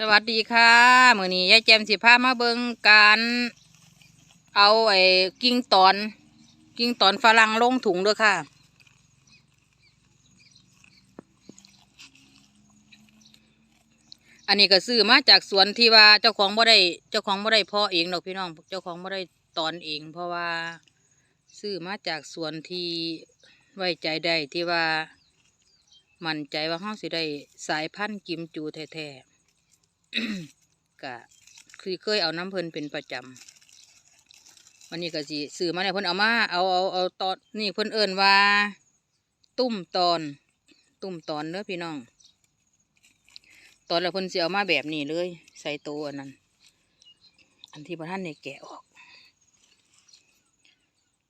สวัสดีค่ะมือนี้ยายแจมสิพามาเบิงการเอาไอ้กิ่งตอน กิ่งตอนฝรั่งลงถุงด้วยค่ะ อันนี้ก็ซื้อมาจากสวนที่ว่าเจ้าของบ่ได้เจ้าของบ่ได้เพาะเองดอกพี่น้อง เจ้าของบ่ได้ตอนเอง เพราะว่าซื้อมาจากสวนที่ไว้ใจได้ที่ว่า มั่นใจว่าเฮาสิได้สายพันธุ์กิมจูแท้ๆ ก็คือเคยเอาน้ำเพลินเป็นประจำวันนี้ก็สิซื้อมาเนี่ยเพิ่นเอามาเอาเอาเอาตอนนี่เพิ่นเอิ้นว่า ตุ้มตอน ตุ้มตอนเด้อพี่น้อง ตอนแล้วเพิ่นสิเอามาแบบนี้เลย ใส่ตัวอันนั้น อันที่พระท่านในแกะออก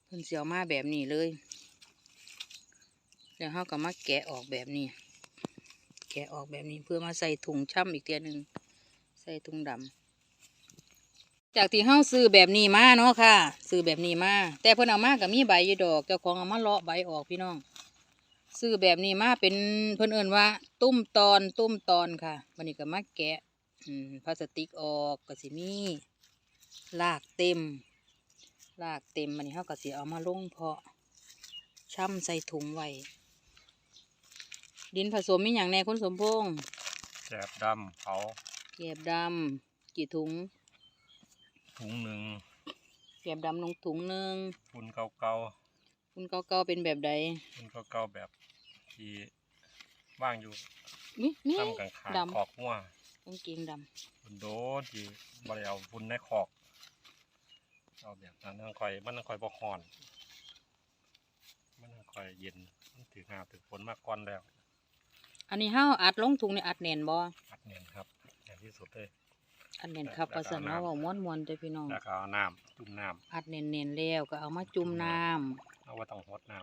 เพิ่นสิเอามาแบบนี้เลยแล้วเขาก็มาแกะออกแบบนี้ แกะออกแบบนี้เพื่อมาใส่ถุงช่ำอีกเทียหนึ่ง ใส่ถุงดำจากที่เฮาซื้อแบบนี้มาเนาะค่ะ ซื้อแบบนี้มา แต่เพิ่นเอามาก็มีใบยู่ดอก เจ้าของเอามาเลาะใบออกพี่น้อง ซื้อแบบนี้มาเป็นเพิ่นเอิ้นว่า ตุ้มตอนตุ้มตอนค่ะวันนี้ก็มาแกะพลาสติกออกก็สิมีลากเต็มลากเต็มวันนี้เฮาก็สิเอามาลงเพาะช่ำใส่ถุงไว้ดินผสมมีอย่างแน่คุณสมพงษ์แกบดำเขา เก็บดำกี่ถุง ถุงหนึ่งเก็บดำลงถุงหนึ่งฝุ่นเก่าคุณเก่าๆเป็นแบบใดๆฝุ่นเก่าๆแบบที่ว่างอยู่นี่นี่ตั้มกลางขาดำขอกหัวกางเกงดฝุ่นโดนที่บริเอาฝุ่นในขอกเอาแบบนั้นมันคอยมันคอยบกหอนมันคอยเย็นมันถือหาถือฝนมากก่อนแล้วำอันนี้ห้าอัดลงถุงนี่อัดแน่นบ่อัดเนียนครับอย่าง ที่สุดเลยอัดแน่นครับประสันเอาเว่าม้วนมวนๆเด้อพี่น้อง แล้วก็เอาน้ำจุ่มน้อัดแน่นๆแล้วก็เอามาจุ่มน้ำเอาไว้ต้องหดน้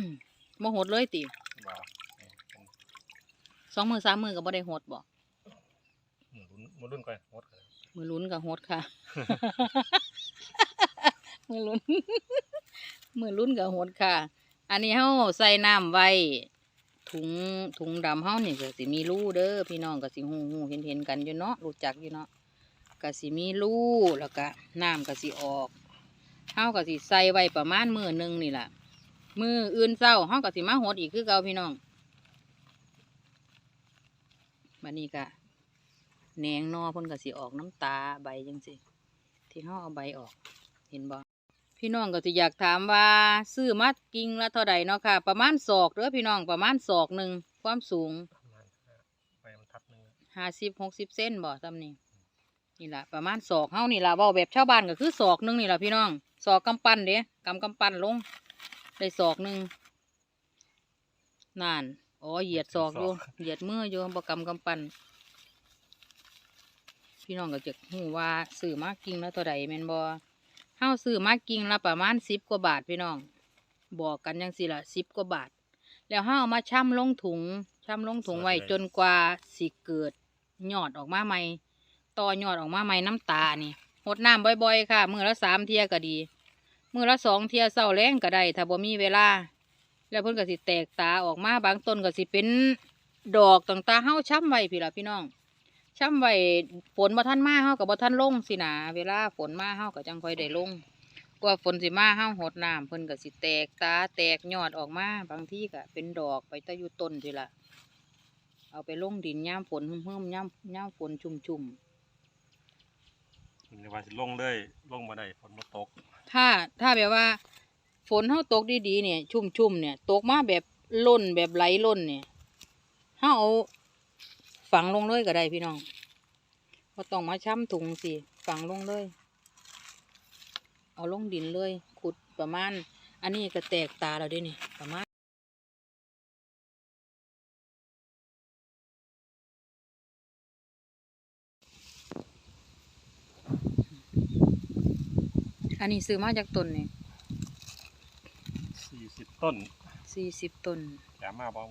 ำ มาหดเลยติำว่านี่เป็นสองมือสามมือก็บ่ได้หดบ่มือรุ่นมือรุ่นก่อนหดกันมือลุ้นก็หดค่ะ มือลุ้น มือลุ้นก็หดค่ะ อันนี้เฮาใส่น้ำไว้ ถุงถุงดำเฮานี่ก็สิมีรูเด้อพี่น้องก็สิหูหูเห็นเห็นกันอยู่เนาะรู้จักอยู่เนาะก็สิมีรูแล้วก็น้ำก็สิออกเฮาก็สิใส่ไว้ประมาณมือหนึ่งนี่แหละมืออื่นเศร้าเฮาก็สิมาหดอีกคือเก่าพี่น้องบัดนี้ก็แหนงนอพ่นก็สิออกน้ำตาใบจังซี่ที่เฮาเอาใบออก เห็นบ่ พี่น้องก็สิอยากถามว่า ซื้อมากิ่งละเท่าใดเนาะค่ะ ประมาณศอกเด้อพี่น้องประมาณศอกหนึ่งความสูงประมาณไปมันทัดหนึงห้าสิบหกสิบเซนบ่ซ้ำนี่นี่ล่ะประมาณศอกเฮานี่ล่ะเว้าแบบชาวบ้านก็คือศอกหนึงนี่ล่ะพี่น้องศอกกำปั้นเด้กำกำปั้นลงได้ศอกหนึ่งนั่นอ๋อเหยียดศอกอยู่เหยียดมืออยู่บ่กำกำปั้นพี่น้องก็จะหูว่าซื้อมากิ่งละเท่าใดแม่นบ่ เฮาซื้อมากิ่งละประมาณสิบกว่าบาทพี่น้อง บอกกันจังสิละสิบกว่าบาท แล้วเฮาเอามาช่ำลงถุงช่ำลงถุงไว้จนกว่าสิเกิดยอดออกมาใหม่ต่อยอดออกมาใหม่น้ำตานี่หดน้ำบ่อยๆ ค่ะ มือละสามเทียก็ดี มือละสองเทียเศร้าแรงก็ได้ ถ้าบ่มีเวลา แล้วเพิ่นก็สิแตกตาออกมาบางต้นก็สิเป็นดอกต่างๆเฮาช่ำไว้พี่ล่ะพี่น้อง ช่ำไว้ฝนบ่ทันมาเฮาก็บ่ทันลงสินะเวลาฝนมาเฮาก็จังค่อยได้ลงกว่าฝนสิมาเฮาหดน้ำเพิ่นก็สิแตกตาแตกยอดออกมาบางทีก็เป็นดอกไปแตะอยู่ต้นทีละเอาไปลงดินย่ามฝนหึ่มๆย่ามย่ามฝนชุ่มในวันสิลงเลยลงมาได้ฝนมาตกๆถ้าถ้าแบบว่า ฝนเฮาตกดีๆเนี่ย ชุ่มๆเนี่ย ตกมาแบบล้นแบบไหลล้นเนี่ยเฮาเอา ฝังลงเลยก็ได้พี่น้องบ่ต้องมาช้ำถุงสิฝังลงเลย เอาลงดินเลย ขุดประมาณ อันนี้ก็แตกตาแล้วเด้วยนี่ประมาณอันนี้ซื้อมาจากต้นนี่สี่สิบต้นสี่สิบต้นแถมมาบ้าง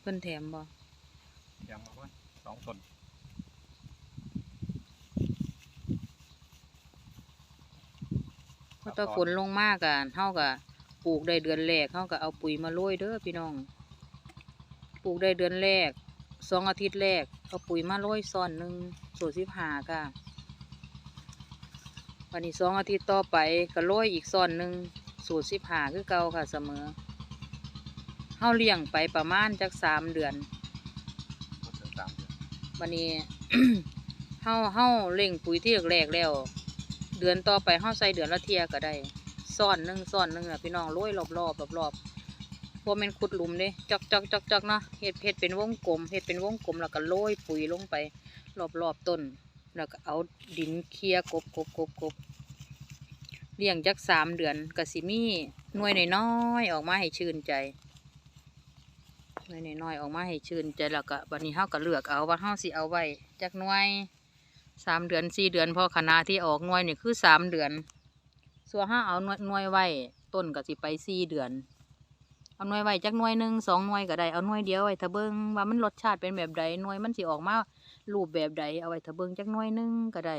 เพิ่นแถมบ่ แถมมาว่าสองต้นพราะฝนลงมากอะเฮาก็ปลูกได้เดือนแรกเฮาก็เอาปุ๋ยมาโรยเด้อพี่น้อง ปลูกได้เดือนแรกสองอาทิตย์แรกเอาปุ๋ยมาโรยซ้อนหนึ่งสูตรสิบหาค่ะวันนี้สองอาทิตย์ต่อไปก็โรยอีกซ้อนหนึ่งสูตรสิบหาคือเก่าค่ะเสมอเฮาเลี้ยงไปประมาณจักสามเดือน บ่ถึงสามเดือน วันนี้เฮาเฮาเล่งปุ๋ยที่แรกแล้ว เดือนต่อไปเฮาใส่เดือนละเทียก็ได้ซ่อนหนึ่งซ่อนหนึ่งน่ะพี่น้องโรยรอบๆรอบๆพวกมันขุดหลุมเด้จอกจอกจอกจอกเนาะเฮ็ดเฮ็ดเป็นวงกลมเฮ็ดเป็นวงกลมแล้วก็โรยปุ๋ยลงไป รอบๆต้น แล้วก็เอาดินเคลียร์กบกบกบกบเลี้ยงจักสามเดือนก็สิมีหน่วยน้อยๆออกมาให้ชื่นใจ น่วยน้อยๆออกมาให้ชื่นใจแล้วก็วันนี้เฮาก็เลือกเอาว่าเฮาสิเอาไว้จักหน่วยสามเดือนสี่เดือนพอคณะที่ออกหน่วยนี่คือสามเดือน ส่วนเฮาเอาหน่วยหน่วยไว้ต้นก็สิไปสี่เดือน เอาหน่วยไว้จักหน่วยหนึ่งสองหน่วยก็ได้เอาหน่วยเดียวไว้ถ้าเบิ่งว่ามันรสชาติเป็นแบบใดหน่วยมันสิออกมารูปแบบใดเอาไว้ถ้าเบิ่งจักหน่วยหนึ่งก็ได้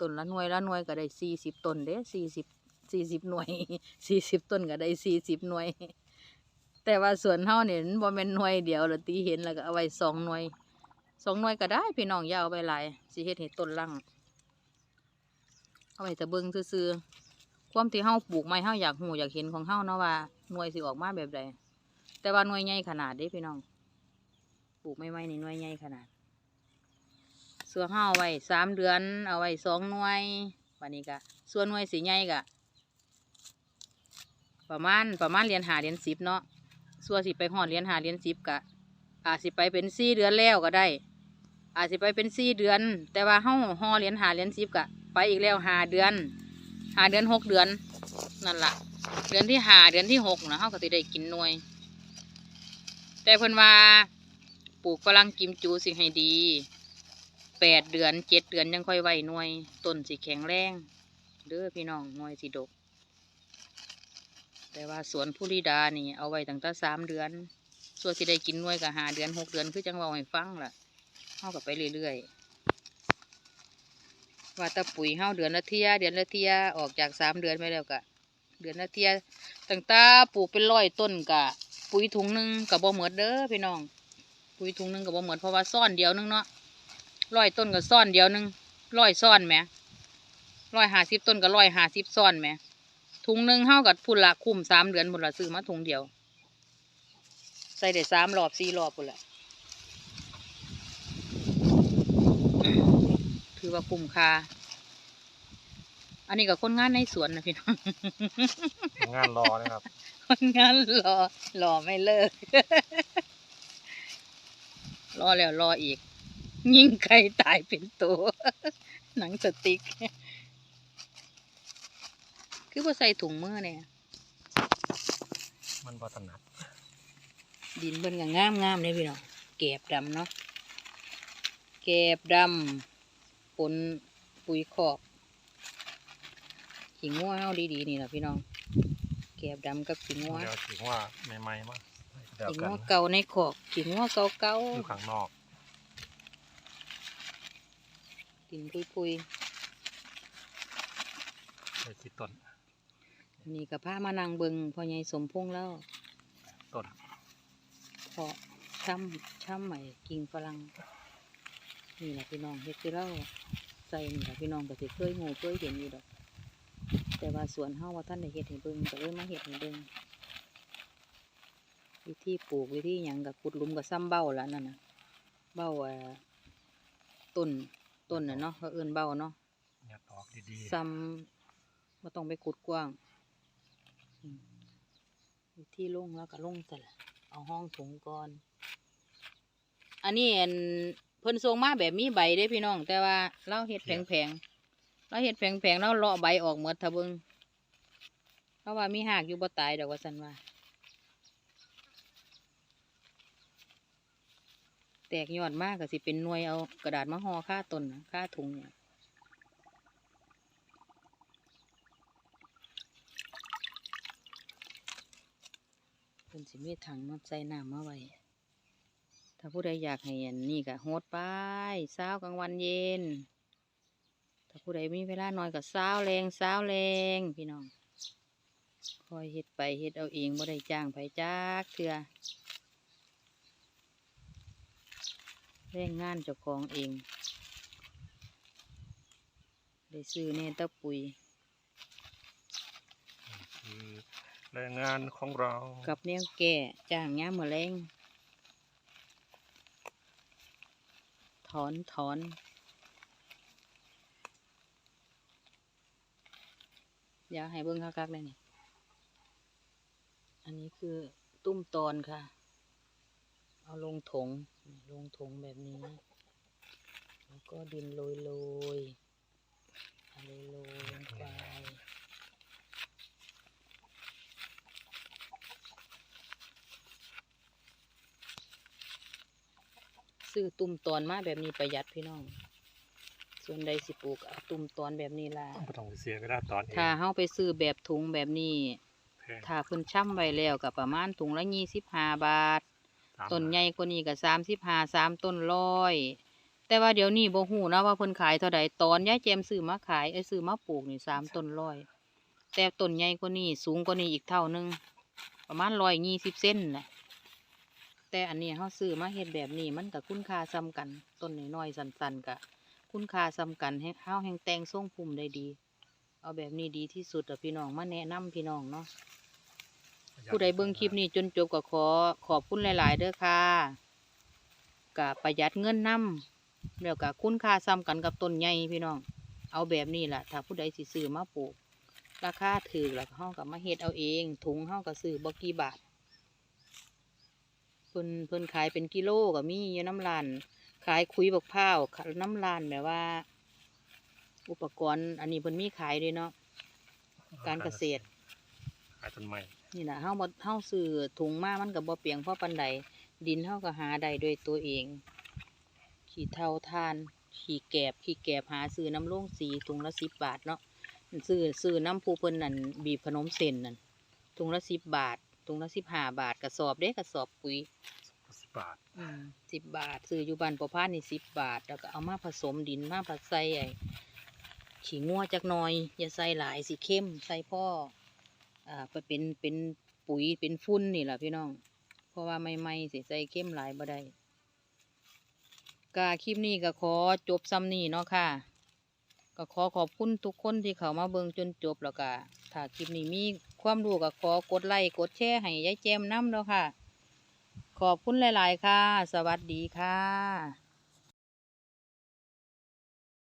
ต้นละหน่วยละหน่วยก็ได้สี่สิบต้นเด้สี่สิบสี่สิบหน่วยสี่สิบต้นก็ได้สี่สิบหน่วย แต่ว่าสวนเฮาเนี่ยมันบ่แม่นหน่วยเดียวละตีเห็นแล้วก็เอาไว้สองหน่วยสองหน่วยก็ได้พี่น้องยาเอาไปหลายสิเฮ็ดให้ต้นลังเอาไว้ถ้าเบิ่งซื่อๆความที่เฮาปลูกไม้เฮาอยากหูอยากเห็นของเฮาเนาะว่าหน่วยสิออกมาแบบใดแต่ว่าหน่วยใหญ่ขนาดเด้พี่น้องปลูกไม้ไม้นี่หน่วยใหญ่ขนาดส่วนห้าเอาไว้สามเดือนเอาไว้สองหน่วยวันนี้ก็ส่วนหน่วยสีใหญ่ก็ประมาณประมาณเรียนหาเรียนสิบเนาะ ส่วนสิไปหอดเรียนหาเรียนสิบก็อาจสิไปเป็นสี่เดือนแล้วก็ได้ อาจสิไปเป็นสี่เดือน แต่ว่าเฮาหอเรียนหาเรียนสิบก็ไปอีกแล้วหาเดือนหาเดือนหกเดือนนั่นละเดือนที่หาเดือนที่หกนะเฮาก็สิได้กินหน่วย แต่เพิ่นว่าปลูกฝรั่งกิมจูสิให้ดีแปดเดือนเจ็ดเดือนยังค่อยไหวหน่วยต้นสิแข็งแรงเด้อพี่น้องหน่วยสิดก แต่ว่าสวนผู้ริดานี่เอาไว้ตั้งแต่สามเดือน ส่วนสิได้กินน่วยก็หาเดือนหกเดือนคือจังเว่าให้ฟังล่ะเฮากับไปเรื่อยๆ ว่าแตะปุ๋ยเฮาเดือนละเทียเดือนละเทียออกจากสามเดือนไปแล้วก็เดือนละเทียตั้งแต่ปลูกเป็นร้อยต้นกะ ปุ๋ยถุงหนึงกับบ่เหมือดเด้อพี่น้อง ปุ๋ยถุงหนึงกับบ่เหมือดเพราะว่าซ่อนเดียวนึงเนาะร้อยต้นก็ซ่อนเดียวนึงร้อยซ่อนแหมร้อยห้าสิบต้นก็ร้อยห้าสิบซ่อนแหม ถุงหนึ่งเท่ากับพุ่นละคุ้มสามเดือนพุ่นละซื้อมาถุงเดียว ใส่ได้สามรอบสี่รอบพุ่นละถือว่าคุ้มค่าอันนี้ก็คนงานในสวนนะพี่น้องงานรอนะครับ คนงานรอรอไม่เลิก รอแล้วรออีก ยิงไก่ตายเป็นตัว หนังสติ๊ก คือว่าใส่ถุงมือเนี่ยมันบ่ถนัดดินเบิ่นก็งามงามเลยพี่น้องแกบดำเนาะแกบดำปนปุ๋ยคอกขิงงัวเฮาดีๆนี่แหละพี่น้องแกบดำกับขิงงัวเดี๋ยวถือว่าใหม่ๆมาเดี๋ยวขิงกันงัวเก่าในขอกขิงงัวเก่าเก่าอยู่ข้างนอกๆดินปุยไปที่ต้นๆอั นนี่กับผ้ามานั่งเบิงพ่อใหญ่สมพงษ์แล้วต้นเพาะช่ำช่ำใหม่กิ่งฝรั่งนี่แหละพี่น้องเฮ็ดคือเราใส่นี่แหละพี่น้องก็สิเคยงูเคยเห็นอยู่ดอก แต่ว่าสวนเฮาว่าท่านได้เฮ็ดให้เบิ่งก็เลยมาเฮ็ดให้เบิ่งวิธีปลูกวิธีหยังกับขุดหลุมกับซ้ำเบ้าแล้วนั่นน่ะเบ้าเอ่อต้นต้นน่ะเนาะเขาเอิ้นเบ้าเนาะเนี่ยตอกดีซ้ำไม่ต้องไปขุดกว้าง อืมวิธีลงแล้วก็ลงแต่ละเอาห้องถุงก่อน อันนี้อันเพิ่นทรงมาแบบมีใบเด้พี่น้อง แต่ว่าเราเฮ็ดแผงๆเราเฮ็ดแผงๆเราเลาะใบออกหมดทะเบิงเพราะว่ามีหากอยู่บ่ตายดอกว่าสันว่า แตกยอดมากก็สิเป็นหน่วยเอากระดาษมาห่อค่าต้นน่ะค่าถุงเนี่ย พิ่นสิมีถังมาใส่น้ำมาไว้ ถ้าผู้ใดอยากให้อันนี่ก็โฮดไปเช้ากลางวันเย็น ถ้าผู้ใดมีเวลาน้อยก็เช้าแรงเช้าแรงพี่น้องคอยเฮ็ดไปเฮ็ดเอาเองบ่ได้จ้างไผจักเถื่อแรงงานเจ้าของเอง ได้ซื้อเนตะปุ๋ยคือ แรงงานของเรา กับแนวแก่จ้างย้ามมือแรงถอนถอนเดี๋ยวให้เบิ้งคักๆเลยนี่ อันนี้คือตุ้มตอนค่ะ เอาลงถง ลงถงแบบนี้ แล้วก็ดินโรยโรยๆโรยโรยลงไป ซื้อตุ่มตอนมาแบบนี้ประหยัดพี่น้อง ส่วนใดสิปลูกเอาตุ่มตอนแบบนี้ล่ะไม่ต้องไปเสียเวลาตอนเองถ้าเฮาไปซื้อแบบถุงแบบนี้ แพงถ้าเพิ่นช่ำไว้แล้วก็ประมาณถุงละยี่สิบห้าบาท สามต้นใหญ่กว่านี้ก็สามสิบห้าสามต้นร้อย แต่ว่าเดี๋ยวนี้บ่ฮู้นะว่าเพิ่นขายเท่าใดตอนยายแจมซื้อมาขายเอ้ยซื้อมาปลูกนี่สามต้นร้อยแต่ต้นใหญ่กว่านี้สูงกว่านี้อีกเท่านึง ประมาณร้อยยี่สิบเซนแหละ แต่อันนี้เฮาซื้อมาเฮ็ดแบบนี้มันก็คุณค่าซ้ำกันต้นน้อยๆสั้นๆก็คุณค่าซ้ำกันให้เฮาแห่งแตงทรงภูมิได้ดี เอาแบบนี้ดีที่สุดอะพี่น้องมาแนะนำพี่น้องเนาะผู้ใดเบิ่งคลิปนี้จนจบก็ขอขอบคุณหลาย ๆ เด้อค่ะกะประหยัดเงินนำแล้วก็คุณค่าซ้ำกันกับต้นใหญ่พี่น้อง เอาแบบนี้แหละถ้าผู้ใดสิซื้อมาปลูกราคาถือแล้วก็เฮาก็มาเฮ็ดเอาเอง ถุงเฮาก็ซื้อบ่กี่บาท เพิ่นเพิ่นขายเป็นกิโลก็มีอยู่น้ำร้านขายคุยบักพร้าวขายน้ำร้านแบบว่า อุปกรณ์อันนี้เพิ่นมีขายด้วยเนาะการเกษตรขายต้นไม้นี่นะเฮาบ่เฮาซื้อถุงมามันก็บ่เปียงเพราะปานใดดินเฮาก็หาได้ด้วยตัวเอง ขี้เถ้าทาน ขี้แกบขี้แกบหาซื้อน้ำโล่งสีถุงละสิบบาทเนาะซื้อซื้อน้ำผู้เพิ่นนั่นบีบขนมเส้นนั่นถุงละสิบบาท ถุงละสิบห้าบาทกระสอบเด้กระสอบปุ๋ยสิบบาทอืมสิบบาทซื้ออยู่บ้านประพานนี่สิบบาท แล้วก็เอามาผสมดินมาผัดใส่ไอ้ขี้งัวจักหน่อย อย่าใส่หลายสิเข้มใส่พ่ออ่าไปเป็นเป็นปุ๋ยเป็นฟุ้นนี่แหละพี่น้อง เพราะว่าไม่ไม่ๆสิใส่เข้มหลายบ่ได้กาคลิปนี้ก็ขอจบซ้ำนี่เนาะค่ะ ก็ขอขอบคุณทุกคนที่เข้ามาเบิ่งจนจบแล้วก็ถ้าคลิปนี้มี ความรู้ก็ขอกดไลค์กดแชร์ให้ยายแจมน้ำเนาะค่ะ ขอบคุณหลาย ๆ ค่ะ สวัสดีค่ะ